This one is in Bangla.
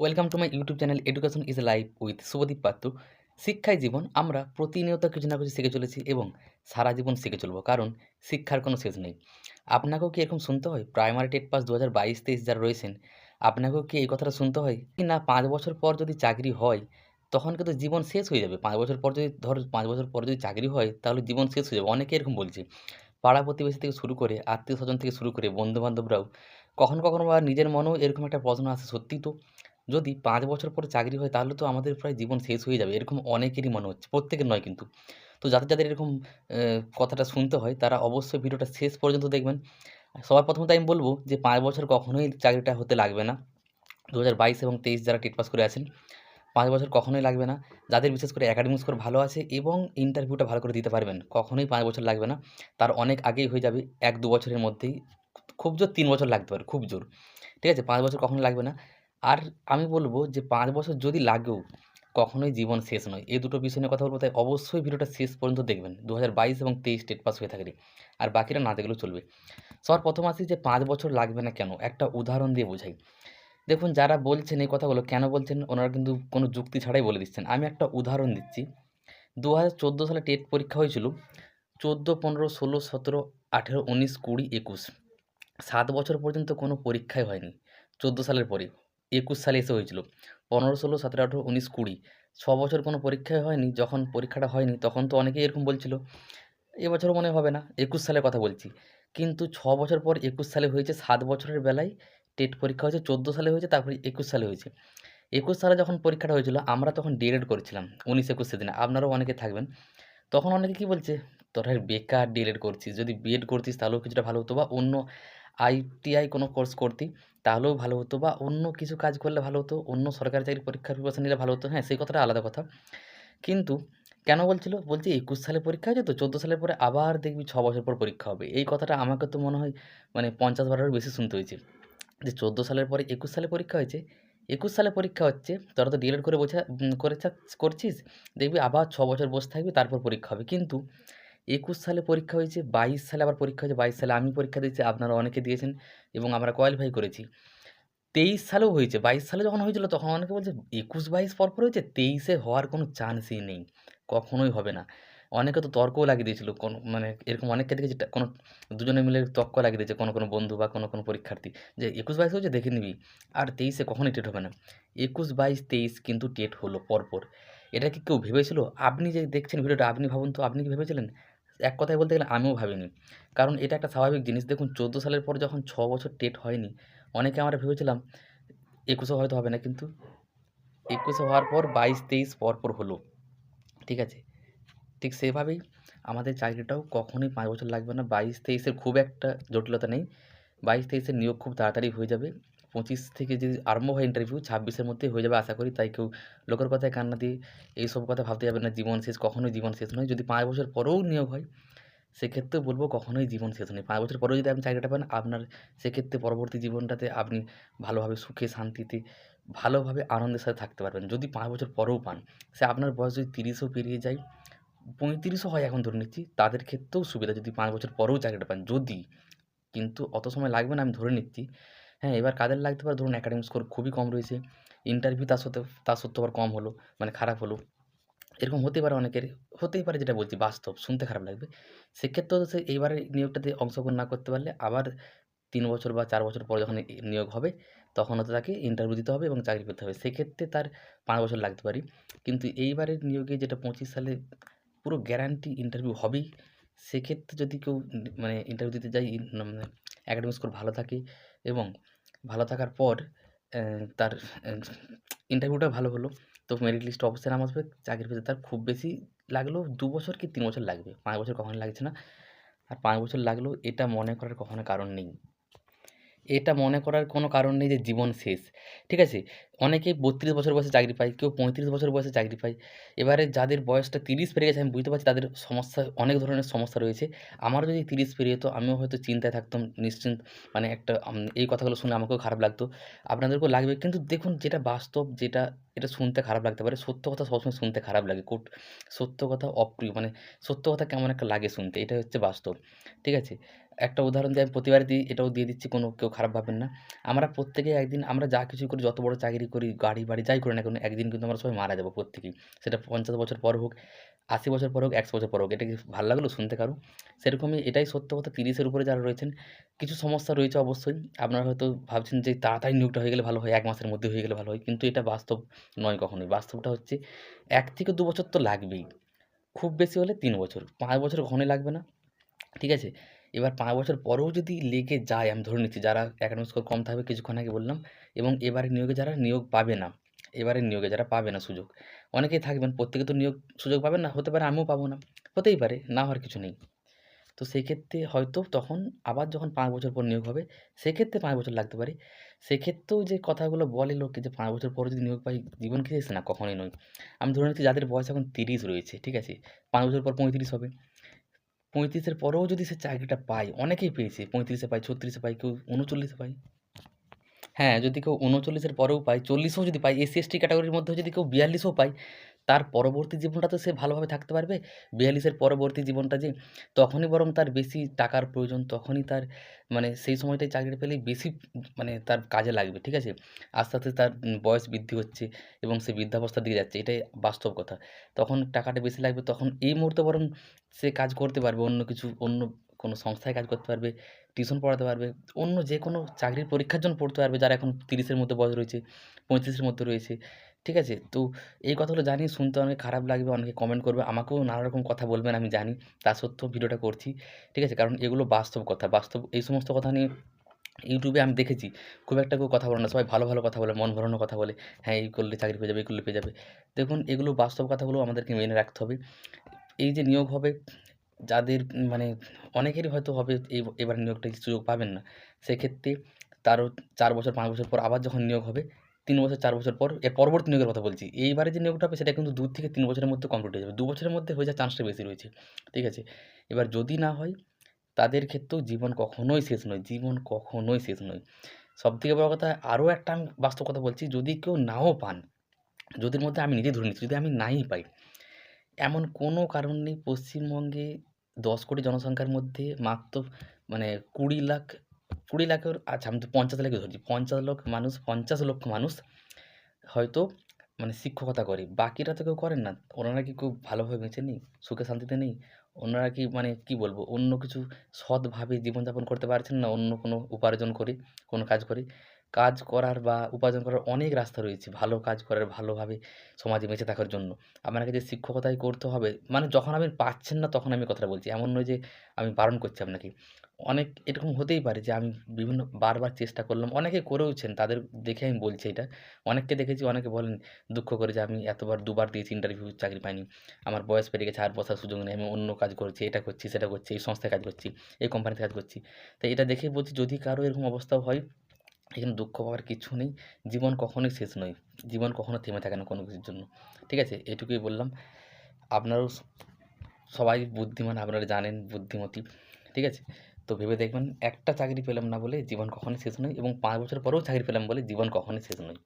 Welcome to my YouTube channel education is life with Subhadeep Patra শিক্ষায় জীবন আমরা প্রতিনিয়ত কিছু না কিছু শিখে চলেছি এবং সারা জীবন শিখে চলবো, কারণ শিক্ষার কোনো শেষ নেই। আপনাকেও কি এরকম শুনতে হয়? প্রাইমারি টেট পাস দু হাজার বাইশ, তেইশ যারা রয়েছেন, আপনাকেও কি এই কথাটা শুনতে হয়? কি না, পাঁচ বছর পর যদি চাকরি হয়, তখন কিন্তু জীবন শেষ হয়ে যাবে। পাঁচ বছর পর যদি, ধর, পাঁচ বছর পর যদি চাকরি হয়, তাহলে জীবন শেষ হয়ে যাবে। অনেকে এরকম বলছে। পাড়া প্রতিবেশী থেকে শুরু করে, আত্মীয় স্বজন থেকে শুরু করে, বন্ধুবান্ধবরাও, কখনো কখনো বা নিজের মনেও এরকম একটা প্রশ্ন আসে, সত্যি তো? যদি পাঁচ বছর পরে চাকরি হয়, তাহলে তো আমাদের প্রায় জীবন শেষ হয়ে যাবে। এরকম অনেকেরই মনে হচ্ছে, প্রত্যেকের নয় কিন্তু। তো যাদের যাদের এরকম কথাটা শুনতে হয়, তারা অবশ্যই ভিডিওটা শেষ পর্যন্ত দেখবেন। সবার প্রথমত আমি বলব যে, পাঁচ বছর কখনোই চাকরিটা হতে লাগবে না। দু হাজার বাইশ এবং তেইশ যারা টেট পাস করে আছেন, পাঁচ বছর কখনোই লাগবে না। যাদের বিশেষ করে অ্যাকাডেমিক স্কোর ভালো আছে এবং ইন্টারভিউটা ভালো করে দিতে পারবেন, কখনোই পাঁচ বছর লাগবে না। তার অনেক আগেই হয়ে যাবে এক দু বছরের মধ্যেই। খুব জোর তিন বছর লাগতে পারে, খুব জোর। ঠিক আছে? পাঁচ বছর কখনো লাগবে না। আর আমি বলব যে পাঁচ বছর যদি লাগেও কখনোই জীবন শেষ নয়। এই দুটো বিষয় নিয়ে কথা বলব, তাই অবশ্যই ভিডিওটা শেষ পর্যন্ত দেখবেন। দু হাজার বাইশ এবং তেইশ স্টেট পাস হয়ে থাকলে। আর বাকিরা না দেখলেও চলবে। সবার প্রথম আসি যে পাঁচ বছর লাগবে না কেন? একটা উদাহরণ দিয়ে বোঝাই। দেখুন, যারা বলছেন এই কথাগুলো, কেন বলছেন? ওনারা কিন্তু কোনো যুক্তি ছাড়াই বলে দিচ্ছেন। আমি একটা উদাহরণ দিচ্ছি। দু হাজার চোদ্দ সালে টেট পরীক্ষা হয়েছিল চোদ্দ, পনেরো, ষোলো, সতেরো, আঠেরো, উনিশ, কুড়ি, একুশ। সাত বছর পর্যন্ত কোনো পরীক্ষাই হয়নি। চোদ্দ সালের পরে। একুশ সালে এসে হয়েছিল। পনেরো, ষোলো, সতেরো, আঠেরো, উনিশ, কুড়ি। ছ বছর কোনো পরীক্ষাই হয়নি, যখন পরীক্ষাটা হয়নি, তখন তো অনেকেই এরকম বলছিল। এবছরও মনে হবে না, একুশ সালের কথা বলছি। কিন্তু ছ বছর পর একুশ সালে হয়েছে, সাত বছরের বেলায় টেট পরীক্ষা হয়েছে, চোদ্দ সালে হয়েছে, তারপরে একুশ সালে হয়েছে। একুশ সালে যখন পরীক্ষাটা হয়েছিল, আমরা তখন ডিএড করেছিলাম, উনিশ, একুশ সেদিনে। আপনারাও অনেকে থাকবেন। তখন অনেকে কী বলছে, তোরা বেকার ডিএড করছিস। যদি বিএড করতিস, তাহলেও কিছুটা ভালো হতো বা অন্য আইটিআই কোনো কোর্স করতি, তাহলেও ভালো হতো বা অন্য কিছু কাজ করলে ভালো হতো, অন্য সরকারি চাকরির পরীক্ষার প্রিপারেশন নিলে ভালো হতো হ্যাঁ সেই কথাটা আলাদা কথা। কিন্তু কেন বলছিল? বলছি একুশ সালে পরীক্ষা হয়েছে তো, চোদ্দ সালের পরে আবার দেখবি ছ বছর পর পরীক্ষা হবে। এই কথাটা আমাকে তো মনে হয় মানে পঞ্চাশ বারেরও বেশি শুনতে হয়েছে। যে চোদ্দ সালের পরে একুশ সালে পরীক্ষা হয়েছে, একুশ সালে পরীক্ষা হচ্ছে, তোরা তো ডিএলএড করে বোঝা করে করছিস, দেখবি আবার ছ বছর বসে থাকবি, তারপর পরীক্ষা হবে। কিন্তু একুশ সালে পরীক্ষা হয়েছে, বাইশ সালে আবার পরীক্ষা হয়েছে, বাইশ সালে আমি পরীক্ষা দিয়েছি, আপনারা অনেকে দিয়েছেন এবং আমরা কোয়ালিফাই করেছি। তেইশ সালেও হয়েছে, বাইশ সালে যখন হয়েছিল তখন অনেকে বলছে, একুশ বাইশ পরপর হয়েছে, তেইশে হওয়ার কোনো চান্সই নেই, কখনোই হবে না। অনেকে তো তর্কও লাগিয়ে দিয়েছিল, কোনো মানে এরকম অনেককে দেখেছি কোনো দুজনে মিলে তর্ক লাগিয়ে দিয়েছে, কোনো কোনো বন্ধু বা কোনো কোনো পরীক্ষার্থী, যে একুশ বাইশ হয়েছে দেখে নিবি, আর তেইশে কখনই টেট হবে না। একুশ বাইশ তেইশ কিন্তু টেট হলো পরপর। এটা কি কেউ ভেবেছিল? আপনি যে দেখছেন ভিডিওটা, আপনি ভাবুন তো, আপনি কি ভেবেছিলেন? এক কথায় বলতে গেলে আমিও ভাবিনি। কারণ এটা একটা স্বাভাবিক জিনিস। দেখুন, চোদ্দ সালের পর যখন ছ বছর টেট হয়নি, অনেকে আমরা ভেবেছিলাম একুশে হয়তো হবে না, কিন্তু একুশে হওয়ার পর বাইশ, তেইশ পরপর হলো। ঠিক আছে? ঠিক সেভাবেই আমাদের চাকরিটাও কখনোই পাঁচ বছর লাগবে না। বাইশ, তেইশের খুব একটা জটিলতা নেই। বাইশ, তেইশের নিয়োগ খুব তাড়াতাড়ি হয়ে যাবে। পঁচিশ থেকে যদি আরম্ভ হয় ইন্টারভিউ ছাব্বিশের মধ্যেই হয়ে যাবে আশা করি। তাই কেউ লোকের কথায় কান্না দিয়ে এইসব কথা ভাবতে যাবে না, জীবন শেষ, কখনোই জীবন শেষ নয়। যদি পাঁচ বছর পরেও নিয়োগ হয়, সেক্ষেত্রেও বলব কখনোই জীবন শেষ নেই পাঁচ বছর পরেও যদি আপনি চাকরিটা পান, আপনার সেক্ষেত্রে পরবর্তী জীবনটাতে আপনি ভালোভাবে সুখে, শান্তিতে, ভালোভাবে আনন্দের সাথে থাকতে পারবেন। যদি পাঁচ বছর পরেও পান, সে আপনার বয়স যদি তিরিশও পেরিয়ে যায়, পঁয়ত্রিশও হয় এখন ধরে নিচ্ছি, তাদের ক্ষেত্রেও সুবিধা। যদি পাঁচ বছর পরেও চাকরিটা পান, যদি, কিন্তু অত সময় লাগবে না, আমি ধরে নিচ্ছি হ্যাঁ এবার কাদের লাগতে পারে? ধরুন অ্যাকাডেমিক স্কোর খুবই কম রয়েছে। ইন্টারভিউ তার সত্ত্বেও তার সত্ত্বেও আবার কম হলো মানে খারাপ হলো। এরকম হতেই পারে অনেকের, হতেই পারে যেটা বলছি, বাস্তব, শুনতে খারাপ লাগবে। সেক্ষেত্রেও সে এইবারে নিয়োগটাতে অংশগ্রহণ না করতে পারলে আবার তিন বছর বা চার বছর পর যখন নিয়োগ হবে, তখন হয়তো তাকে ইন্টারভিউ দিতে হবে এবং চাকরি পেতে হবে। সেক্ষেত্রে তার পাঁচ বছর লাগতে পারে। কিন্তু এইবারের নিয়োগে যেটা পঁচিশ সালে পুরো গ্যারান্টি ইন্টারভিউ হবেই। সেক্ষেত্রে যদি কেউ মানে ইন্টারভিউ দিতে যায় মানে অ্যাকাডেমিক স্কোর ভালো থাকে এবং ভালো থাকার পর তার ইন্টারভিউটা ভালো হলো। তো মেরিট লিস্ট অবশ্যই নাম আসবে চাকরির পেতে তার খুব বেশি লাগলেও দু বছর কি তিন বছর লাগবে? পাঁচ বছর কখনো লাগছে না। আর পাঁচ বছর লাগলেও এটা মনে করার কখনো কারণ নেই। এটা মনে করার কোনো কারণ নেই যে জীবন শেষ। ঠিক আছে? অনেকেই বত্রিশ বছর বয়সে চাকরি পায়, কেউ পঁয়ত্রিশ বছর বয়সে চাকরি পায়। এবারে যাদের বয়সটা তিরিশ পেরিয়ে গেছে, আমি বুঝতে পারছি তাদের সমস্যা, অনেক ধরনের সমস্যা রয়েছে। আমারও যদি তিরিশ পেরিয়ে যেত, আমিও হয়তো চিন্তায় থাকতাম, নিশ্চিন্ত মানে একটা এই কথাগুলো শুনে আমাকেও খারাপ লাগতো। আপনাদেরকেও লাগবে, কিন্তু দেখুন যেটা বাস্তব, যেটা, এটা শুনতে খারাপ লাগতে পারে। সত্য কথা সবসময় শুনতে খারাপ লাগে, কোট, সত্য কথা অপ্রিয় মানে সত্য কথা কেমন একটা লাগে শুনতে এটা হচ্ছে বাস্তব। ঠিক আছে? একটা উদাহরণ দিয়ে আমি প্রতিবারই দিই, এটাও দিয়ে দিচ্ছি কোনো কেউ খারাপ ভাবেন না। আমরা প্রত্যেকেই একদিন আমরা যা কিছু করি, যত বড় চাকরি করি, গাড়ি বাড়ি যাই করি না কেন, একদিন কিন্তু আমরা সবাই মারা যাব প্রত্যেকেই। সেটা ৫০ বছর পর হোক, ৮০ বছর পর হোক, ১০০ বছর পর হোক। এটা কি ভালো লাগল শুনতে কারও? সেরকমই এটাই সত্য কথা তিরিশের উপরে যারা রয়েছেন, কিছু সমস্যা রয়েছে অবশ্যই। আপনারা হয়তো ভাবছেন যে তাড়াতাড়ি নিয়োগটা হয়ে গেলে ভালো হয়, এক মাসের মধ্যে হয়ে গেলে ভালো হয়। কিন্তু এটা বাস্তব নয় কখনোই। বাস্তবটা হচ্ছে এক থেকে দু বছর তো লাগবেই। খুব বেশি হলে তিন বছর। পাঁচ বছর কখনোই লাগবে না। ঠিক আছে? এবার পাঁচ বছর পরেও যদি লেগে যায়, আমি ধরে নিচ্ছি যারা একাডেমিক স্কোর কম থাকবে কিছুক্ষণ আগে বললাম এবং এবারে নিয়োগে যারা নিয়োগ পাবে না, এবারে নিয়োগে যারা পাবে না সুযোগ। অনেকেই থাকবেন প্রত্যেকে তো নিয়োগ সুযোগ পাবেন না। হতে পারে আমিও পাবো না। হতেই পারে, না হওয়ার কিছু নেই। তো সেক্ষেত্রে হয়তো তখন আবার যখন পাঁচ বছর পর নিয়োগ হবে, সেক্ষেত্রে পাঁচ বছর লাগতে পারে। সেক্ষেত্রেও যে কথাগুলো বলে লোককে যে পাঁচ বছর পরে যদি নিয়োগ পাই জীবন কি? না কখনোই নয়। আমি ধরে নিচ্ছি যাদের বয়স এখন ৩০ রয়েছে, ঠিক আছে? পাঁচ বছর পর ৩৫ হবে। ৩৫ এর পরেও যদি সে চাকরিটা পায়, অনেকেই পেয়েছে। ৩৫ এ পায়, ছত্রিশে পায়, কেউ ৩৯ এ পায়। হ্যাঁ, যদি কেউ উনচল্লিশের পরেও পায়, চল্লিশেও যদি পায়, এসসি, এসটি ক্যাটাগরির মধ্যেও যদি কেউ বিয়াল্লিশেও পায়, তার পরবর্তী জীবনটা তো সে ভালোভাবে থাকতে পারবে। ৪২ এর পরবর্তী জীবনটা যে তখনই বরং তার বেশি টাকার প্রয়োজন, তখনই তার মানে সেই সময়টায় চাকরিটা পেলেই বেশি মানে তার কাজে লাগবে। ঠিক আছে? আস্তে, আস্তে তার বয়স বৃদ্ধি হচ্ছে এবং সে বৃদ্ধাবস্থার দিকে যাচ্ছে। এটাই বাস্তব কথা। তখন টাকাটা বেশি লাগবে। তখন এই মুহূর্তে বরং সে কাজ করতে পারবে অন্য কিছু, অন্য কোনো সংস্থায় কাজ করতে পারবে, টিউশন পড়াতে পারবে। অন্য যে কোনো চাকরির পরীক্ষার জন্য পড়তে পারবে যারা এখন তিরিশের মধ্যে বয়স রয়েছে, পঁয়ত্রিশের মধ্যে রয়েছে। ঠিক আছে? তো এই কথাগুলো জানি শুনতে অনেক খারাপ লাগবে, অনেকে কমেন্ট করবে। আমাকেও নানা রকম কথা বলবেন আমি জানি। তা সত্ত্বেও ভিডিওটা করছি। ঠিক আছে? কারণ এগুলো বাস্তব কথা। বাস্তব এই সমস্ত কথা নিয়ে ইউটিউবে আমি দেখেছি খুব একটা কেউ কথা বলে না। সবাই ভালো, ভালো কথা বলে, মন ভরানো কথা বলে। হ্যাঁ, এই করলে চাকরি পেয়ে যাবে, এই করলে পেয়ে যাবে। দেখুন এগুলো বাস্তব কথাগুলো আমাদেরকে মেনে রাখতে হবে। এই যে নিয়োগ হবে যাদের মানে অনেকেরই হয়তো হবে এই এবার নিয়োগটা সুযোগ পাবেন না। সেক্ষেত্রে তারও চার বছর পাঁচ বছর পর আবার যখন নিয়োগ হবে, ৩ বছর চার বছর পর এর পরবর্তী নিয়োগের কথা বলছি। এইবারে যে নিয়োগটা হবে সেটা কিন্তু দু থেকে তিন বছরের মধ্যে কমপ্লিট হয়ে যাবে। দু বছরের মধ্যে হয়ে যাওয়ার চান্সটা বেশি রয়েছে। ঠিক আছে? এবার যদি না হয় তাদের ক্ষেত্রেও জীবন কখনোই শেষ নয়। জীবন কখনোই শেষ নয়। সবথেকে বড় কথা আরও একটা আমি বাস্তব কথা বলছি, যদি কেউ নাও পান, যদির মধ্যে আমি নিজেই ধরে নিচ্ছি, যদি আমি নাই পাই, এমন কোনো কারণ নেই পশ্চিমবঙ্গে ১০ কোটি জনসংখ্যার মধ্যে মাত্র মানে ২০ লাখ ২০ লাখের আচ্ছা আমি তো ৫০ লাখই ধরছি। ৫০ লক্ষ মানুষ ৫০ লক্ষ মানুষ হয়তো মানে শিক্ষকতা করে। বাকিরা তো কেউ করেন না। ওনারা কি খুব ভালোভাবে বেঁচে নেই? সুখে শান্তিতে নেই? ওনারা কি মানে কি বলব? অন্য কিছু সৎভাবে জীবনযাপন করতে পারছেন না অন্য কোনো উপার্জন করে, কোনো কাজ করে? কাজ করার বা উপার্জন করার অনেক রাস্তা রয়েছে। ভালো কাজ করার, ভালোভাবে সমাজে বেঁচে থাকার জন্য। আপনাকে যে শিক্ষকতাই করতে হবে, মানে যখন আপনি পাচ্ছেন না তখন আমি কথাটা বলছি। এমন নয় যে আমি বারণ করছি আপনাকে। অনেক এরকম হতেই পারে যে আমি বিভিন্ন বারবার চেষ্টা করলাম। অনেকে করেওছেন তাদের দেখে আমি বলছি এটা। অনেককে দেখেছি অনেকে বলেন দুঃখ করে যে আমি এতবার দুবার দিয়েছি ইন্টারভিউ চাকরি পাইনি। আমার বয়স পেরিয়ে গেছে আর বসার সুযোগ নেই। আমি অন্য কাজ করছি, এটা করছি, সেটা করছি, এই সংস্থায় কাজ করছি, এই কোম্পানিতে কাজ করছি। তাই এটা দেখেই বলছি যদি কারও এরকম অবস্থাও হয়, এখানে দুঃখ পাওয়ার কিছু নেই। জীবন কখনোই শেষ নয়। জীবন কখনো থেমে থাকে না কোনো কিছুর জন্য। ঠিক আছে? এটুকুই বললাম। আপনারাও সবাই বুদ্ধিমান, আপনারা জানেন বুদ্ধিমতী। ঠিক আছে? তো ভেবে দেখবেন একটা চাকরি পেলাম না বলে জীবন কখনোই শেষ নয় এবং পাঁচ বছর পরেও চাকরি পেলাম বলে জীবন কখনোই শেষ নয়।